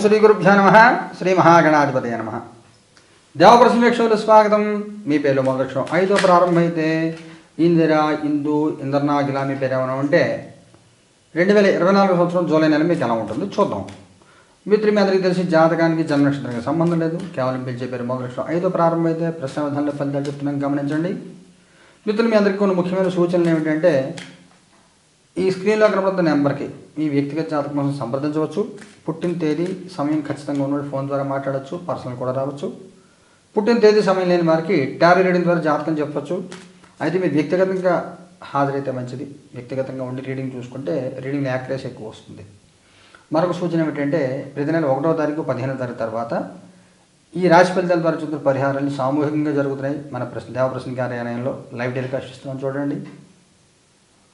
శ్రీ గురుభ్యో నమ. శ్రీ మహాగణాధిపతయ నమ. దేవప్రశ్న స్వాగతం. మీ పేరు మొదలక్షణం. ఐదో ప్రారంభమైతే ఇందిర ఇందిరా ఇందు ఇంద్రనాగిల మీ పేరు ఏమైనా ఉంటే రెండు వేల ఇరవై నాలుగు సంవత్సరం జూలై నెల మీకు ఎలా ఉంటుంది చూద్దాం. మిత్రులు మీ అందరికీ తెలిసి జాతకానికి జన్మ నక్షత్రానికి సంబంధం లేదు. కేవలం పిలిచే పేరు మొదలక్షణం. ఐదో ప్రారంభమైతే అయితే ప్రశ్న ఫలితాలు చెప్తున్నాం. గమనించండి. మిత్రులు మీ అందరికీ కొన్ని ముఖ్యమైన సూచనలు ఏమిటంటే ఈ స్క్రీన్లో కనబడుతున్న నెంబర్కి మీ వ్యక్తిగత జాతకం కోసం సంప్రదించవచ్చు. పుట్టిన తేదీ సమయం ఖచ్చితంగా ఉన్నట్టు ఫోన్ ద్వారా మాట్లాడవచ్చు పర్సనల్ కూడా రావచ్చు. పుట్టిన తేదీ సమయం లేని వారికి టారీ రీడింగ్ ద్వారా జాతకం చెప్పవచ్చు అయితే మీరు వ్యక్తిగతంగా హాజరైతే మంచిది. వ్యక్తిగతంగా ఉండి రీడింగ్ చూసుకుంటే రీడింగ్ యాక్యురేస్ ఎక్కువ వస్తుంది. మరొక సూచన ఏమిటంటే ప్రతి నెల ఒకటో తారీఖు పదిహేనో తారీఖు తర్వాత ఈ రాశి ఫలితాల ద్వారా చూస్తున్న పరిహారాలు సామూహికంగా జరుగుతున్నాయి. మన ప్రశ్న దేవప్రశ్న కార్యాలయంలో లైవ్ టెలికాస్ట్ ఇస్తున్నాం. చూడండి.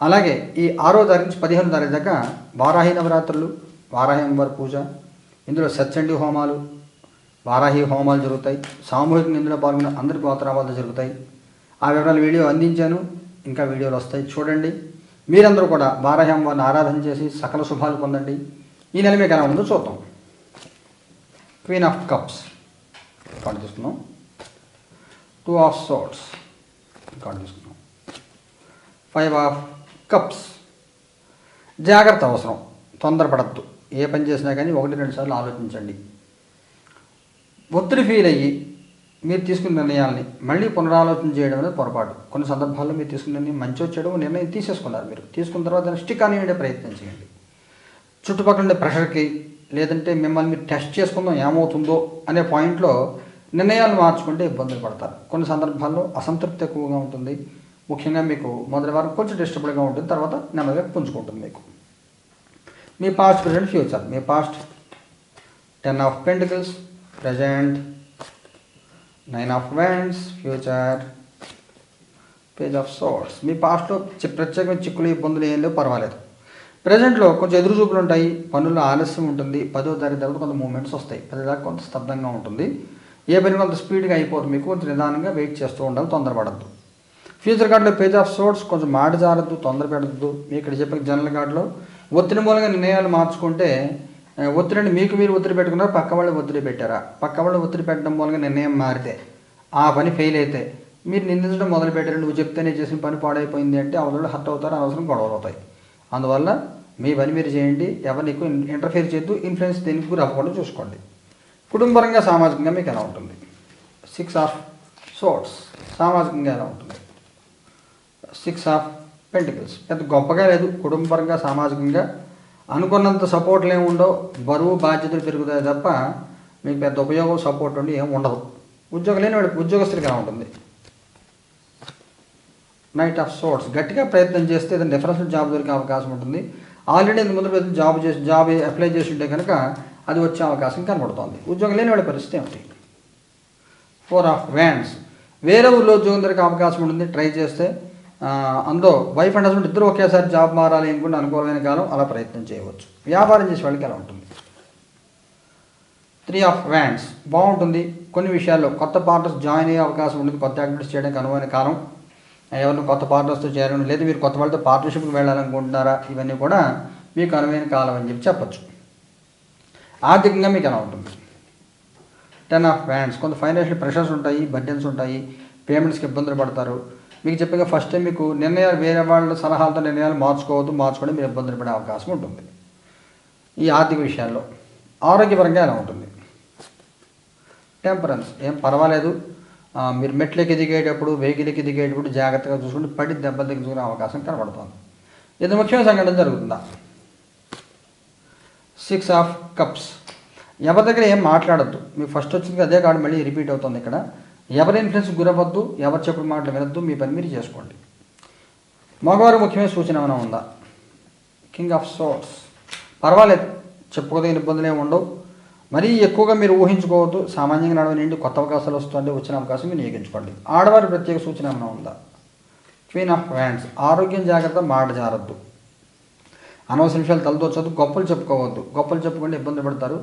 అలాగే ఈ ఆరో తారీఖు నుంచి పదిహేను తారీఖు దాకా వారాహి నవరాత్రులు వారాహి అమ్మవారి పూజ ఇందులో సత్సండి హోమాలు వారాహి హోమాలు జరుగుతాయి సామూహికంగా ఇందులో పాల్గొన్న అందరి గోత్రావాదాలు జరుగుతాయి. ఆ వివరాలు వీడియో అందించాను ఇంకా వీడియోలు వస్తాయి చూడండి. మీరందరూ కూడా వారాహి అమ్మవారిని ఆరాధన చేసి సకల శుభాలు పొందండి. ఈ నెల మీకు ఎలా ఉందో చూద్దాం. క్వీన్ ఆఫ్ కప్స్ కార్డు తీసుకున్నాం టూ ఆఫ్ సోట్స్ కార్డు తీసుకున్నాం ఫైవ్ ఆఫ్ కప్స్. జాగ్రత్త అవసరం. తొందరపడద్దు. ఏ పని చేసినా కానీ ఒకటి రెండు సార్లు ఆలోచించండి. ఒత్తిడి ఫీల్ అయ్యి మీరు తీసుకున్న నిర్ణయాల్ని మళ్ళీ పునరాలోచన చేయడం అనేది పొరపాటు. కొన్ని సందర్భాల్లో మీరు తీసుకున్న నిర్ణయం మంచి వచ్చాడు నిర్ణయం తీసేసుకున్నారు మీరు. తీసుకున్న తర్వాత దాన్ని స్టిక్ అనేవి ప్రయత్నం చేయండి. చుట్టుపక్కల ఉండే ప్రెషర్కి లేదంటే మిమ్మల్ని మీరు టెస్ట్ చేసుకుందాం ఏమవుతుందో అనే పాయింట్లో నిర్ణయాలు మార్చుకుంటే ఇబ్బందులు పడతారు. కొన్ని సందర్భాల్లో అసంతృప్తి ఎక్కువగా ఉంటుంది. ముఖ్యంగా మీకు మొదటి వారం కొంచెం డిస్టర్బ్డ్గా ఉంటుంది తర్వాత నెమ్మదిగా పుంజుకుంటుంది మీకు. మీ past present future me past ten of pentacles present nine of wands future page of swords మీ పాస్ట్లో ప్రత్యేకమైన చిక్కులు ఇబ్బందులు ఏం లేవు పర్వాలేదు. ప్రజెంట్లో కొంచెం ఎదురు చూపులు ఉంటాయి పనుల్లో ఆలస్యం ఉంటుంది పదో తారీఖు తర్వాత కొంత మూమెంట్స్ వస్తాయి పదిదాకా కొంత స్తబ్దంగా ఉంటుంది. ఏ పని కొంత స్పీడ్గా అయిపోతుంది మీకు కొంచెం నిదానంగా వెయిట్ చేస్తూ ఉండాలి తొందరపడద్దు. ఫ్యూచర్ కార్డులో పేజ్ ఆఫ్ సోర్స్ కొంచెం మాట జారద్దు తొందర పెడద్దు. మీ ఇక్కడ చెప్పిన జనరల్ కార్డులో ఒత్తిడి మూలంగా నిర్ణయాలు మార్చుకుంటే ఒత్తిడి ఒత్తిడిని మీకు మీరు ఒత్తిడి పెట్టుకున్నారు పక్క వాళ్ళు ఒత్తిడి పెట్టారా? పక్క వాళ్ళు ఒత్తిడి పెట్టడం మూలంగా నిర్ణయం మారితే ఆ పని ఫెయిల్ అయితే మీరు నిందించడం మొదలు పెట్టారు నువ్వు చెప్తేనే చేసిన పని పాడైపోయింది అంటే అవతల హర్ట్ అవుతారు అనవసరం గొడవలు అవుతాయి. అందువల్ల మీ పని మీరు చేయండి ఎవరిని ఎక్కువ ఇంటర్ఫియర్ చేయొద్దు ఇన్ఫ్లుయెన్స్ దేనికి గురి అవ్వకుండా చూసుకోండి. కుటుంబపరంగా సామాజికంగా మీకు ఎలా ఉంటుంది? సిక్స్ ఆఫ్ సోర్ట్స్ సామాజికంగా ఎలా ఉంటుంది? Six of pentacles. పెద్ద గొప్పగా లేదు కుటుంబపరంగా సామాజికంగా. అనుకున్నంత సపోర్ట్లు ఏమి ఉండవు. బరువు బాధ్యతలు పెరుగుతాయి తప్ప మీకు పెద్ద ఉపయోగం సపోర్ట్ ఉండి ఏమి ఉండదు. ఉద్యోగం లేని వాడికి ఉద్యోగస్తుడికి ఉంటుంది? నైట్ ఆఫ్ సోర్ట్స్ గట్టిగా ప్రయత్నం చేస్తే ఏదైనా డిఫరెన్స్ జాబ్ దొరికే అవకాశం ఉంటుంది. ఆల్రెడీ ఇంత ముందు పెద్ద జాబ్ చేసి జాబ్ అప్లై చేసి ఉంటే కనుక అది వచ్చే అవకాశం కనబడుతోంది. ఉద్యోగం లేని వాడి పరిస్థితి ఏమిటి? ఫోర్ ఆఫ్ వ్యాన్స్ వేరే ఊళ్ళో ఉద్యోగం దొరికే అవకాశం ఉంటుంది. ట్రై చేస్తే అందులో వైఫ్ అండ్ హస్బెండ్ ఇద్దరు ఒకేసారి జాబ్ మారాలి అనుకుంటే అనుకూలమైన కాలం అలా ప్రయత్నం చేయవచ్చు. వ్యాపారం చేసే వాళ్ళకి ఎలా ఉంటుంది? త్రీ ఆఫ్ వ్యాండ్స్ బాగుంటుంది. కొన్ని విషయాల్లో కొత్త పార్టర్స్ జాయిన్ అయ్యే అవకాశం ఉంటుంది. కొత్త యాక్టివిటీస్ చేయడానికి అనువైన కాలం. ఎవరిని కొత్త పార్టర్స్తో చేరడం లేదా. మీరు కొత్త వాళ్ళతో పార్ట్నర్షిప్కి వెళ్ళాలనుకుంటున్నారా? ఇవన్నీ కూడా మీకు అనువైన కాలం అని చెప్పి చెప్పచ్చు. ఆర్థికంగా మీకు ఎలా ఉంటుంది? టెన్ ఆఫ్ వ్యాండ్స్ కొంత ఫైనాన్షియల్ ప్రెషర్స్ ఉంటాయి బడ్జెన్స్ ఉంటాయి. పేమెంట్స్కి ఇబ్బందులు పడతారు. మీకు చెప్పగా ఫస్ట్ టైం మీకు నిర్ణయాలు వేరే వాళ్ళ సలహాలతో నిర్ణయాలు మార్చుకోవద్దు మార్చుకోవడం మీరు ఇబ్బందులు పడే అవకాశం ఉంటుంది. ఈ ఆర్థిక విషయాల్లో ఆరోగ్యపరంగా ఎలా ఉంటుంది? టెంపరెన్స్ ఏం పర్వాలేదు. మీరు మెట్లకి దిగేటప్పుడు వెహికల్కి దిగేటప్పుడు జాగ్రత్తగా చూసుకుంటే పడి దెబ్బ దిగుకునే అవకాశం కనబడుతుంది. ఇది ముఖ్యమైన సంఘటన జరుగుతుందా? సిక్స్ ఆఫ్ కప్స్ ఎవరి దగ్గర ఏం మాట్లాడద్దు. మీకు ఫస్ట్ వచ్చింది అదే కార్డు మళ్ళీ రిపీట్ అవుతుంది ఇక్కడ. ఎవరి ఇన్ఫ్లుయెన్స్ గురవద్దు ఎవరు చెప్పిన మాటలు వినొద్దు మీ పని మీరు చేసుకోండి. మగవారు ముఖ్యమైన సూచన ఏమైనా ఉందా? కింగ్ ఆఫ్ సోర్స్ పర్వాలేదు చెప్పుకోదగిన ఇబ్బందులు ఉండవు. మరీ ఎక్కువగా మీరు ఊహించుకోవద్దు సామాన్యంగా నడవనండి నుండి కొత్త అవకాశాలు వస్తుంటే వచ్చిన అవకాశం వినియోగించుకోండి ఆడవారి ప్రత్యేక సూచన ఏమైనా ఉందా? క్వీన్ ఆఫ్ హ్యాండ్స్ ఆరోగ్యం జాగ్రత్త మాట జారద్దు. అనవసర విషయాలు తలదోచొద్దు గొప్పలు చెప్పుకోవద్దు. గొప్పలు చెప్పుకుంటే ఇబ్బంది పడతారు.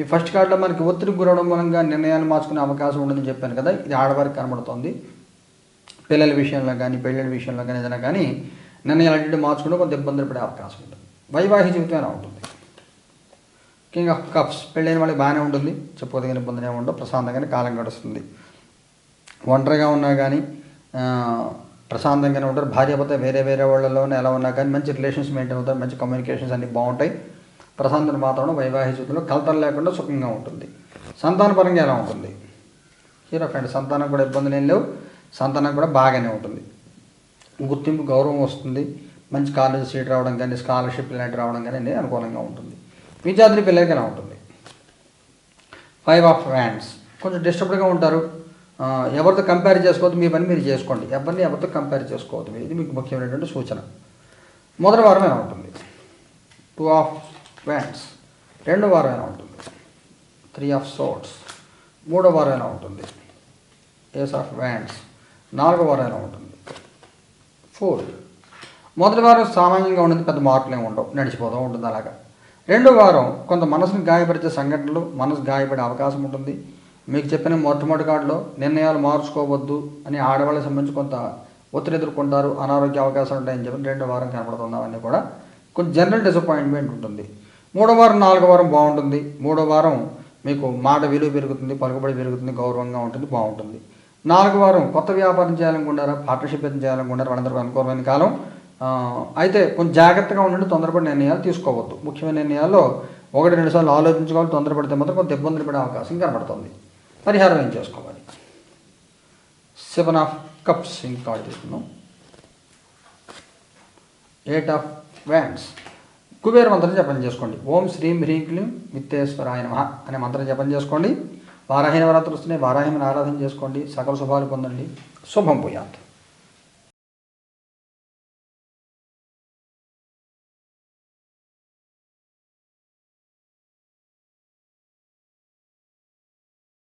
ఈ ఫస్ట్ కార్డులో మనకి ఒత్తిడి గురవడం మూలంగా నిర్ణయాన్ని మార్చుకునే అవకాశం ఉండదని చెప్పాను కదా ఇది ఆడవారికి కనబడుతోంది. పిల్లల విషయంలో కానీ పెళ్ళిళ్ళ విషయంలో కానీ ఏదైనా కానీ నిర్ణయాలు అన్నింటి మార్చుకుంటే కొంత ఇబ్బందులు పడే అవకాశం ఉంటుంది. వైవాహిక జీవితం ఎలా ఉంటుంది? కింగ్ ఆఫ్ కప్స్ పెళ్ళైన వాళ్ళకి బాగానే ఉంటుంది చెప్పుకోదగిన ఇబ్బంది ఏమి ఉండవు ప్రశాంతంగానే కాలం గడుస్తుంది. ఒంటరిగా ఉన్నా కానీ ప్రశాంతంగానే ఉంటారు. భార్యాభర్త వేరే వేరే వాళ్ళలోనే ఎలా ఉన్నా కానీ మంచి రిలేషన్స్ మెయింటైన్ అవుతారు మంచి కమ్యూనికేషన్స్ అన్నీ బాగుంటాయి. ప్రశాంతత వాతావరణం వైవాహిక జీవితంలో కలతలు లేకుండా సుఖంగా ఉంటుంది. సంతానపరంగా ఎలా ఉంటుంది? హీరో ఫ్రెండ్ సంతానం కూడా ఇబ్బందులు ఏం లేవు. సంతానం కూడా బాగానే ఉంటుంది. గుర్తింపు గౌరవం వస్తుంది. మంచి కాలేజ్ సీట్ రావడం కానీ స్కాలర్షిప్ ఇలాంటి రావడం కానీ అన్నీ అనుకూలంగా ఉంటుంది. విద్యార్థి పిల్లలకి ఎలా ఉంటుంది? ఫైవ్ ఆఫ్ హ్యాండ్స్ కొంచెం డిస్టర్బ్డ్గా ఉంటారు. ఎవరితో కంపేర్ చేసుకోవద్దు మీ పని మీరు చేసుకోండి. ఎవరిని ఎవరితో కంపేర్ చేసుకోవద్దు? ఇది మీకు ముఖ్యమైనటువంటి సూచన. మొదటి వారం ఎలా ఉంటుంది? టూ ఆఫ్ వ్యాండ్స్ రెండో వారం ఎలా ఉంటుంది? త్రీ ఆఫ్ సోట్స్ మూడో వారం ఎలా ఉంటుంది? ఏస్ ఆఫ్ వ్యాండ్స్ నాలుగో వారం ఎలా ఉంటుంది? ఫోర్ మొదటి వారం సామాన్యంగా ఉండేది పెద్ద మార్పులు ఏమి ఉండవు. నడిచిపోతూ ఉంటుంది అలాగా. రెండో వారం కొంత మనసును గాయపరిచే సంఘటనలు మనసు గాయపడే అవకాశం ఉంటుంది. మీకు చెప్పిన మొట్టమొదటి కార్డులో నిర్ణయాలు మార్చుకోవద్దు అని ఆడవాళ్ళకి సంబంధించి కొంత ఒత్తిడి ఎదుర్కొంటారు అనారోగ్య అవకాశాలు ఉంటాయని చెప్పి రెండో వారం కనపడుతుంది అవన్నీ కూడా కొంచెం జనరల్ డిసప్పాయింట్మెంట్ ఉంటుంది. మూడో వారం నాలుగో వారం బాగుంటుంది. మూడో వారం మీకు మాట విలువ పెరుగుతుంది పలుకుబడి పెరుగుతుంది గౌరవంగా ఉంటుంది బాగుంటుంది. నాలుగు వారం కొత్త వ్యాపారం చేయాలనుకుంటారా పార్ట్నర్షిప్ ఏదైనా చేయాలనుకుంటారా వాళ్ళందరికీ అనుకూలమైన కాలం. అయితే కొంచెం జాగ్రత్తగా ఉండండి తొందరపడి నిర్ణయాలు తీసుకోవద్దు. ముఖ్యమైన నిర్ణయాల్లో ఒకటి రెండు సార్లు ఆలోచించుకోవాలి. తొందరపడితే మాత్రం కొంత ఇబ్బందులు పడే అవకాశం కనబడుతుంది. పరిహారం ఏం చేసుకోవాలి? సెవెన్ ఆఫ్ కప్స్ ఇంకా కార్డు తీసుకుందాం. ఎయిట్ ఆఫ్ వ్యాండ్స్ కుబేర మంత్రం జపం చేసుకోండి. ఓం శ్రీం హ్రీం క్లీం విత్తేశ్వరాయ నమ అనే మంత్రం జపం చేసుకోండి. వారాహి నవరాత్రులు వస్తున్నాయి. వారాహిని ఆరాధన చేసుకోండి. సకల శుభాలు పొందండి. శుభం పోయాత్